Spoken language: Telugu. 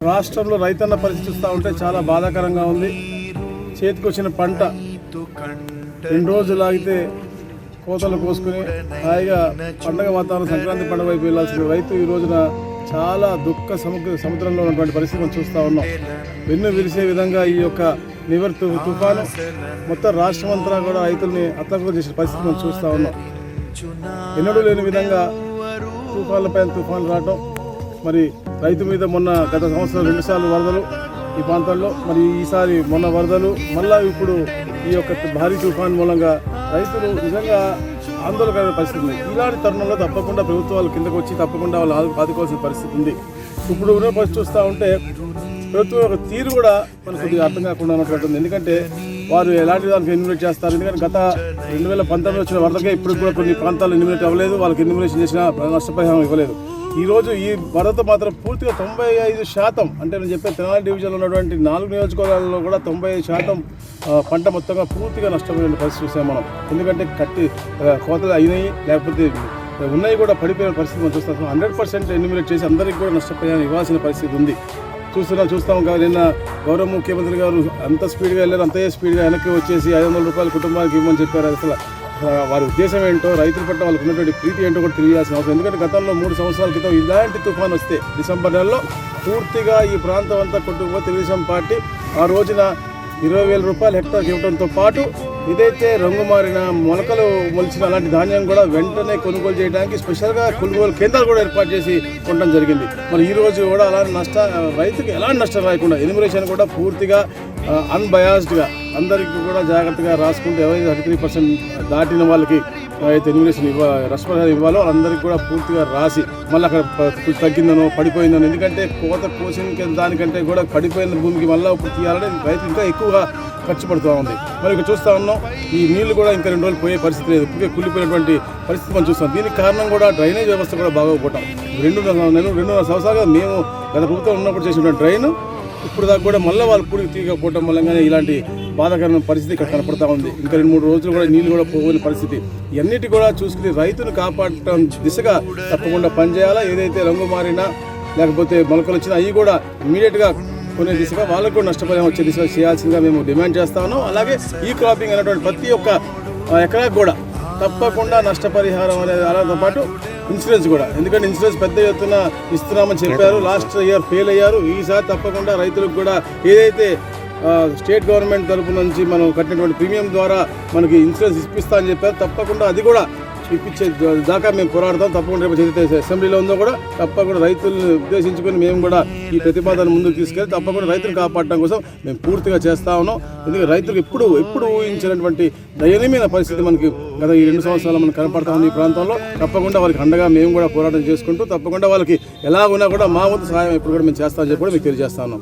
రాష్ట్రంలో రైతన్న పరిస్థితి చూస్తూ ఉంటే చాలా బాధాకరంగా ఉంది. చేతికొచ్చిన పంట రెండు రోజులు ఆగితే కోతలు కోసుకుని హాయిగా పండగ వాతావరణం సంక్రాంతి పండుగ వైపు వెళ్ళాల్సిన రైతు ఈ రోజున చాలా దుఃఖ సముద్ర సముద్రంలో ఉన్నటువంటి పరిస్థితి మనం చూస్తూ ఉన్నాం. వెన్ను విరిసే విధంగా ఈ యొక్క నివర్ తుఫాను మొత్తం రాష్ట్రం అంతా కూడా రైతుల్ని అత్తకు చేసిన పరిస్థితి మనం చూస్తూ ఉన్నాం. ఎన్నడూ లేని విధంగా తుఫాన్లపై తుఫాన్లు రావటం మరి రైతు మీద మొన్న గత సంవత్సరం రెండుసార్లు వరదలు ఈ ప్రాంతాల్లో మరి ఈసారి మొన్న వరదలు మళ్ళా ఇప్పుడు ఈ యొక్క భారీ తుఫాన్ మూలంగా రైతులు నిజంగా ఆందోళనకరమైన పరిస్థితి ఉంది. ఇలాంటి తరుణంలో తప్పకుండా ప్రభుత్వాలు కిందకు వచ్చి తప్పకుండా వాళ్ళు ఆదుకోవాల్సిన పరిస్థితి ఉంది. ఇప్పుడు ఉన్న పరిస్థితి చూస్తూ ఉంటే ప్రభుత్వం యొక్క తీరు కూడా మనకు కొద్దిగా అర్థం కాకుండా ఉన్నట్టుంది ఎందుకంటే వారు ఎలాంటి దానికి ఎన్యూమినేట్ చేస్తారు? ఎందుకంటే గత రెండు వేల పంతొమ్మిది వచ్చిన వరదకే ఇప్పుడు కూడా కొన్ని ప్రాంతాలు ఎన్యూమినేట్ అవ్వలేదు వాళ్ళకి ఎన్యూమినేషన్ చేసిన నష్టపరిహారం ఇవ్వలేదు. ఈ రోజు ఈ భరత మాత్రం పూర్తిగా తొంభై ఐదు శాతం అంటే నేను చెప్పే తెలంగాణ డివిజన్లో ఉన్నటువంటి నాలుగు నియోజకవర్గాల్లో కూడా తొంభై ఐదు శాతం పంట మొత్తంగా పూర్తిగా నష్టపోయిన పరిస్థితి చూసాం మనం. ఎందుకంటే కట్టి కోతలు అయినాయి లేకపోతే ఉన్నాయి కూడా పడిపోయిన పరిస్థితి మనం చూస్తాం. హండ్రెడ్ పర్సెంట్ ఎన్యూమినేట్ చేసి అందరికీ కూడా నష్టపరిహారం ఇవ్వాల్సిన పరిస్థితి ఉంది. చూస్తున్నా చూస్తాం కదా నిన్న గౌరవ ముఖ్యమంత్రి గారు అంత స్పీడ్గా వెళ్ళారు అంతే స్పీడ్గా వెనక్కి వచ్చేసి ఐదు వందల రూపాయలు కుటుంబానికి ఇవ్వమని చెప్పారు అసలు. వారి ఉద్దేశం ఏంటో రైతుల పట్ల వాళ్ళకి ఉన్నటువంటి ప్రీతి ఏంటో కూడా తెలియాల్సిన అవసరం. ఎందుకంటే గతంలో మూడు సంవత్సరాల క్రితం ఇలాంటి తుఫాన్ వస్తే డిసెంబర్ నెలలో పూర్తిగా ఈ ప్రాంతం అంతా కొట్టుకుపోతే తెలుగుదేశం పార్టీ ఆ రోజున ఇరవై వేల రూపాయలు హెక్టార్కి ఇవ్వడంతో పాటు ఇదైతే రంగు మారిన మొలకలు మొలిచిన అలాంటి ధాన్యం కూడా వెంటనే కొనుగోలు చేయడానికి స్పెషల్గా కొనుగోలు కేంద్రాలు కూడా ఏర్పాటు చేసి ఉండడం జరిగింది. మరి ఈ రోజు కూడా అలాంటి నష్ట రైతుకి ఎలాంటి నష్టం రాకుండా ఎనిమిరేషన్ కూడా పూర్తిగా అన్బయాస్డ్గా అందరికీ కూడా జాగ్రత్తగా రాసుకుంటూ ఎవరైతే థర్టీ త్రీ పర్సెంట్ దాటిన వాళ్ళకి అయితే ఎనిమిరేషన్ ఇవ్వ నష్టపరిహారం ఇవ్వాలో అందరికీ కూడా పూర్తిగా రాసి మళ్ళీ అక్కడ తగ్గిందనో పడిపోయిందనో ఎందుకంటే కోత కోసిన దానికంటే కూడా పడిపోయిన భూమికి మళ్ళీ ఇప్పుడు తీయాలంటే రైతు ఇంకా ఎక్కువగా ఖర్చు పడుతూ ఉంది. మరి ఇక్కడ చూస్తా ఉన్నాం ఈ నీళ్ళు కూడా ఇంకా రెండు రోజులు పోయే పరిస్థితి లేదు. ఇప్పటికే కుళ్ళిపోయినటువంటి పరిస్థితి మనం చూస్తాం దీనికి కారణం కూడా డ్రైనేజ్ వ్యవస్థ కూడా బాగోకపోవటం. రెండు నెలలు రెండున్నర సంవత్సరాలుగా మేము గత ప్రభుత్వం ఉన్నప్పుడు చేసినటువంటి డ్రైన్. ఇప్పుడు దాకా కూడా మళ్ళీ వాళ్ళు పూడి తీయకపోవటం వల్లనే ఇలాంటి బాధాకరమైన పరిస్థితి ఇక్కడ కనపడతా ఉంది. ఇంకా రెండు మూడు రోజులు కూడా నీళ్ళు కూడా పోని పరిస్థితి. ఇవన్నిటి కూడా చూసుకుని రైతును కాపాడటం దిశగా తప్పకుండా పనిచేయాలా? ఏదైతే రంగు మారినా లేకపోతే మొలకలు వచ్చినా అవి కూడా ఇమీడియట్గా కొనే దిశగా వాళ్ళకు కూడా నష్టపరిహారం వచ్చే దిశగా చేయాల్సిందిగా మేము డిమాండ్ చేస్తా ఉన్నాం అలాగే ఈ క్రాపింగ్ అనేటువంటి ప్రతి ఒక్క ఎకరాకు కూడా తప్పకుండా నష్టపరిహారం అనేది అలాతో పాటు ఇన్సూరెన్స్ కూడా. ఎందుకంటే ఇన్సూరెన్స్ పెద్ద ఎత్తున ఇస్తున్నామని చెప్పారు. లాస్ట్ ఇయర్ ఫెయిల్ అయ్యారు. ఈసారి తప్పకుండా రైతులకు కూడా ఏదైతే స్టేట్ గవర్నమెంట్ తరపు నుంచి మనం కట్టినటువంటి ప్రీమియం ద్వారా మనకి ఇన్సూరెన్స్ ఇప్పిస్తా అని చెప్పారు. తప్పకుండా అది కూడా ఇప్పించే దాకా మేము పోరాడతాం తప్పకుండా రేపు ఏదైతే అసెంబ్లీలో ఉందో కూడా తప్పకుండా రైతులను ఉద్దేశించుకొని మేము కూడా ఈ ప్రతిపాదన ముందుకు తీసుకెళ్ళి తప్పకుండా రైతులు కాపాడటం కోసం మేము పూర్తిగా చేస్తా ఉన్నాం. ఎందుకంటే రైతులకు ఎప్పుడు ఎప్పుడు ఊహించినటువంటి దయనీయమైన పరిస్థితి మనకి గత ఈ రెండు సంవత్సరాలు మనకు కనపడతా ఉంది ఈ ప్రాంతంలో. తప్పకుండా వాళ్ళకి అండగా మేము కూడా పోరాటం చేసుకుంటూ తప్పకుండా వాళ్ళకి ఎలా ఉన్నా కూడా మా వంతు సహాయం ఎప్పుడు కూడా మేము చేస్తామని చెప్పి కూడా మీకు తెలియజేస్తాను